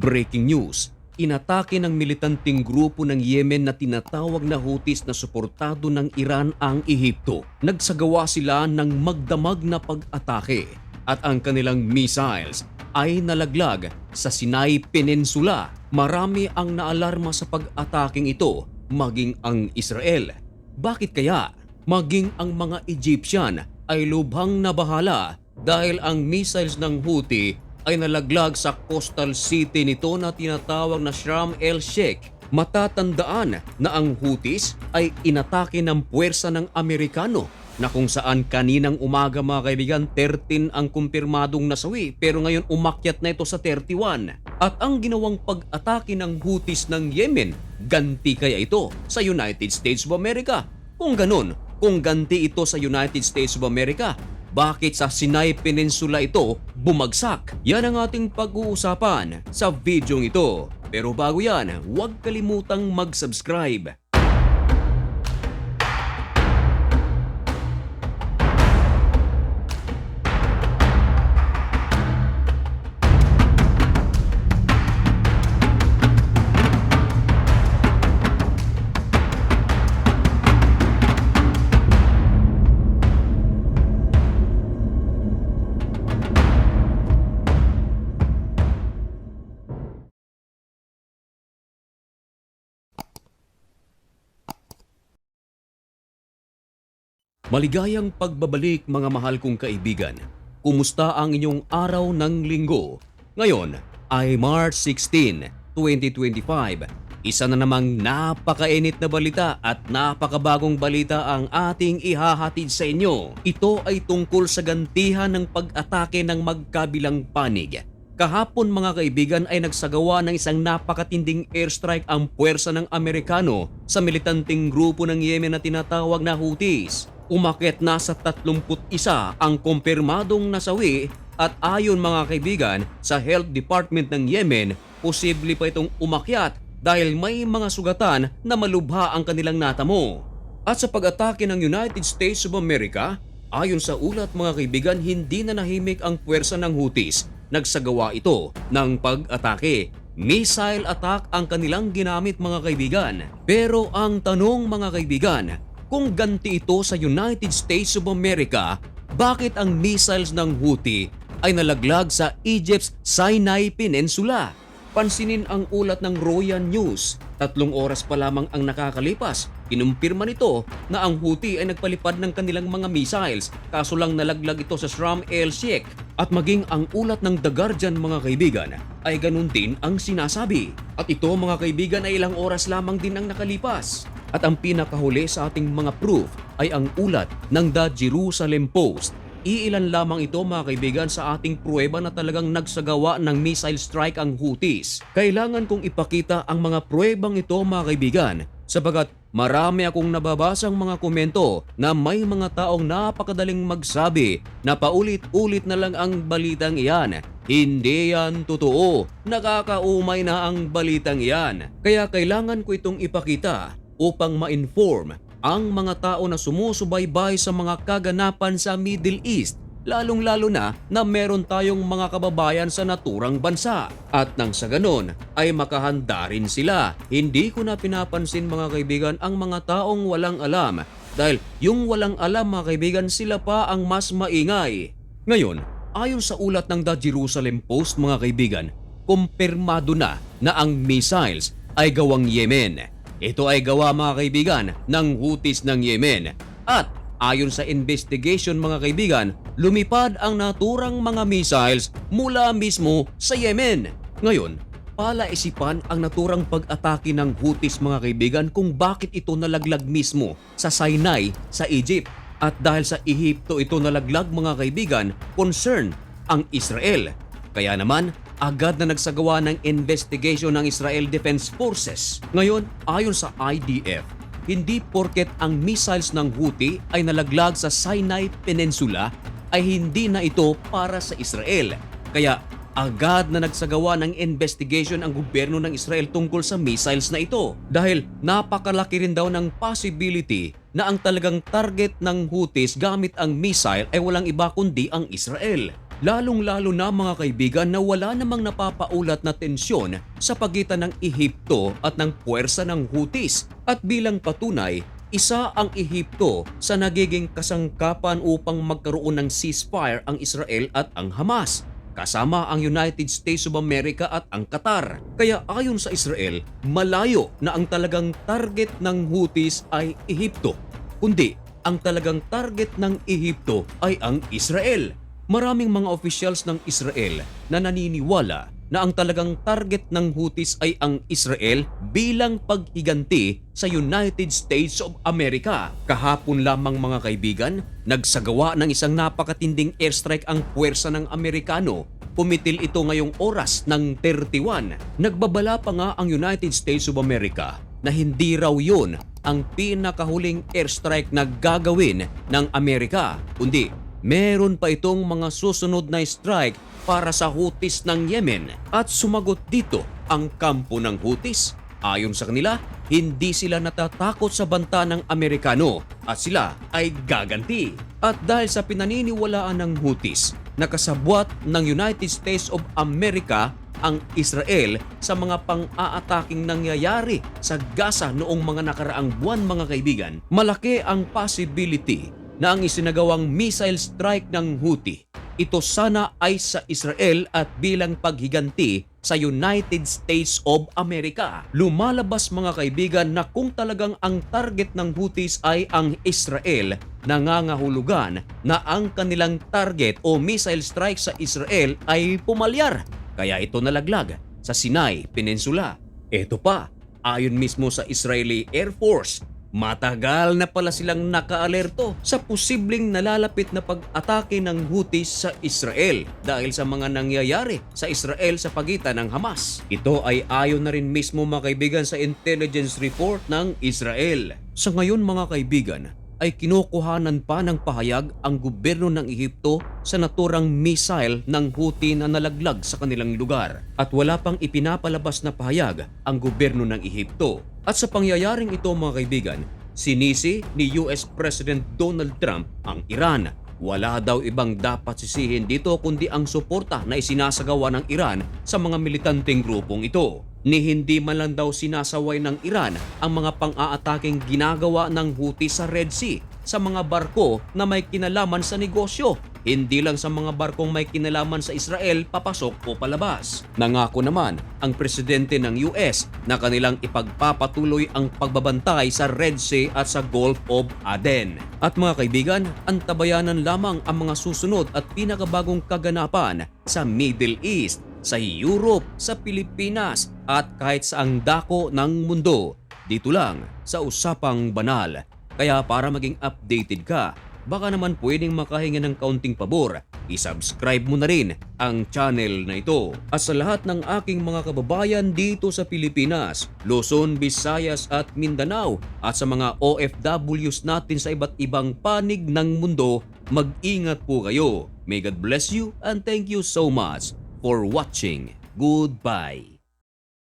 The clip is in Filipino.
Breaking news, inatake ng militanteng grupo ng Yemen na tinatawag na Houthis na suportado ng Iran ang Ehipto. Nagsagawa sila ng magdamag na pag-atake at ang kanilang missiles ay nalaglag sa Sinai Peninsula. Marami ang naalarma sa pag-ataking ito, maging ang Israel. Bakit kaya? Maging ang mga Egyptian ay lubhang nabahala dahil ang missiles ng Houthi ay nalaglag sa coastal city nito na tinatawag na Sharm el-Sheikh. Matatandaan na ang Houthis ay inatake ng puwersa ng Amerikano na kung saan kaninang umaga mga kaibigan 13 ang kumpirmadong nasawi pero ngayon umakyat na ito sa 31. At ang ginawang pag-atake ng Houthis ng Yemen, ganti kaya ito sa United States of America? Kung ganun, kung ganti ito sa United States of America, bakit sa Sinai Peninsula ito bumagsak? Yan ang ating pag-uusapan sa videong ito. Pero bago yan, huwag kalimutang mag-subscribe. Maligayang pagbabalik mga mahal kong kaibigan. Kumusta ang inyong araw ng linggo? Ngayon ay March 16, 2025. Isa na namang napakainit na balita at napakabagong balita ang ating ihahatid sa inyo. Ito ay tungkol sa gantihan ng pag-atake ng magkabilang panig. Kahapon mga kaibigan ay nagsagawa ng isang napakatinding airstrike ang puwersa ng Amerikano sa militanteng grupo ng Yemen na tinatawag na Houthis. Umakyat na sa 31 ang kumpirmadong nasawi at ayon mga kaibigan sa Health Department ng Yemen, posible pa itong umakyat dahil may mga sugatan na malubha ang kanilang natamo. At sa pag-atake ng United States of America, ayon sa ulat mga kaibigan, hindi na nahimik ang puwersa ng Houthis. Nagsagawa ito ng pag-atake. Missile attack ang kanilang ginamit mga kaibigan. Pero ang tanong mga kaibigan, kung ganti ito sa United States of America, bakit ang missiles ng Houthi ay nalaglag sa Egypt's Sinai Peninsula? Pansinin ang ulat ng Royal News. Tatlong oras pa lamang ang nakakalipas. Kinumpirma nito na ang Houthi ay nagpalipad ng kanilang mga missiles kaso lang nalaglag ito sa Sharm el-Sheikh. At maging ang ulat ng The Guardian mga kaibigan ay ganun din ang sinasabi. At ito mga kaibigan ay ilang oras lamang din ang nakalipas. At ang pinakahuli sa ating mga proof ay ang ulat ng The Jerusalem Post. Iilan lamang ito mga kaibigan sa ating pruweba na talagang nagsagawa ng missile strike ang Houthis. Kailangan kong ipakita ang mga pruwebang ito mga kaibigan sabagat marami akong nababasang mga komento na may mga taong napakadaling magsabi na paulit-ulit na lang ang balitang iyan. Hindi yan totoo. Nakakaumay na ang balitang iyan. Kaya kailangan ko itong ipakita upang ma-inform ang mga tao na sumusubaybay sa mga kaganapan sa Middle East lalong-lalo na na meron tayong mga kababayan sa naturang bansa. At nang sa ganon ay makahanda rin sila. Hindi ko na pinapansin mga kaibigan ang mga taong walang alam dahil yung walang alam mga kaibigan sila pa ang mas maingay. Ngayon, ayon sa ulat ng The Jerusalem Post mga kaibigan, kumpirmado na na ang missiles ay gawang Yemen. Ito ay gawa mga kaibigan ng Houthis ng Yemen. At ayon sa investigation mga kaibigan, lumipad ang naturang mga missiles mula mismo sa Yemen. Ngayon, palaisipan ang naturang pag-atake ng Houthis mga kaibigan kung bakit ito nalaglag mismo sa Sinai sa Egypt. At dahil sa Ehipto ito nalaglag mga kaibigan, concern ang Israel. Kaya naman, agad na nagsagawa ng investigation ng Israel Defense Forces. Ngayon, ayon sa IDF, hindi porket ang missiles ng Houthi ay nalaglag sa Sinai Peninsula ay hindi na ito para sa Israel. Kaya agad na nagsagawa ng investigation ang gobyerno ng Israel tungkol sa missiles na ito dahil napakalaki rin daw ng possibility na ang talagang target ng Houthis gamit ang missile ay walang iba kundi ang Israel. Lalong-lalo na mga kaibigan na wala namang napapaulat na tensyon sa pagitan ng Ehipto at ng puwersa ng Houthis. At bilang patunay, isa ang Ehipto sa nagiging kasangkapan upang magkaroon ng ceasefire ang Israel at ang Hamas kasama ang United States of America at ang Qatar. Kaya ayon sa Israel, malayo na ang talagang target ng Houthis ay Ehipto. Kundi ang talagang target ng Ehipto ay ang Israel. Maraming mga officials ng Israel na naniniwala na ang talagang target ng Houthis ay ang Israel bilang paghiganti sa United States of America. Kahapon lamang mga kaibigan, nagsagawa ng isang napakatinding airstrike ang puwersa ng Amerikano Pumitil ito ngayong oras ng 31. Nagbabala pa nga ang United States of America na hindi raw yun ang pinakahuling airstrike na gagawin ng Amerika. Kundi meron pa itong mga susunod na strike para sa Houthis ng Yemen. At sumagot dito ang kampo ng Houthis. Ayon sa kanila, hindi sila natatakot sa banta ng Amerikano at sila ay gaganti. At dahil sa pinaniniwalaan ng Houthis, nakasabwat ng United States of America ang Israel sa mga pang-aataking nangyayari sa Gaza noong mga nakaraang buwan mga kaibigan, malaki ang possibility na ang isinagawang missile strike ng Houthi ito sana ay sa Israel at bilang paghiganti sa United States of America. Lumalabas mga kaibigan na kung talagang ang target ng Houthis ay ang Israel, nangangahulugan na ang kanilang target o missile strike sa Israel ay pumalyar. Kaya ito nalaglag sa Sinai Peninsula. Ito pa, ayon mismo sa Israeli Air Force, Matagal na pala silang nakaalerto sa posibleng nalalapit na pag-atake ng Houthis sa Israel dahil sa mga nangyayari sa Israel sa pagitan ng Hamas. Ito ay ayon na rin mismo mga kaibigan sa intelligence report ng Israel. Sa ngayon mga kaibigan, ay kinukuhanan pa ng pahayag ang gobyerno ng Ehipto sa naturang missile ng Houthi na nalaglag sa kanilang lugar at wala pang ipinapalabas na pahayag ang gobyerno ng Ehipto. At sa pangyayaring ito mga kaibigan, sinisi ni US President Donald Trump ang Iran wala daw ibang dapat sisihin dito kundi ang suporta na isinasagawa ng Iran sa mga militanteng grupong ito. Ni hindi man lang daw sinasaway ng Iran ang mga pang-aataking ginagawa ng Houthi sa Red Sea sa mga barko na may kinalaman sa negosyo hindi lang sa mga barkong may kinalaman sa Israel papasok o palabas. Nangako naman ang presidente ng US na kanilang ipagpapatuloy ang pagbabantay sa Red Sea at sa Gulf of Aden. At mga kaibigan, antabayanan lamang ang mga susunod at pinakabagong kaganapan sa Middle East, sa Europe, sa Pilipinas at kahit sa ang dako ng mundo. Dito lang sa Usapang Banal. Kaya para maging updated ka, baka naman pwedeng makahinga ng kaunting pabor, isubscribe mo na rin ang channel na ito. At sa lahat ng aking mga kababayan dito sa Pilipinas, Luzon, Visayas at Mindanao at sa mga OFWs natin sa iba't ibang panig ng mundo, mag-ingat po kayo. May God bless you and thank you so much for watching. Goodbye.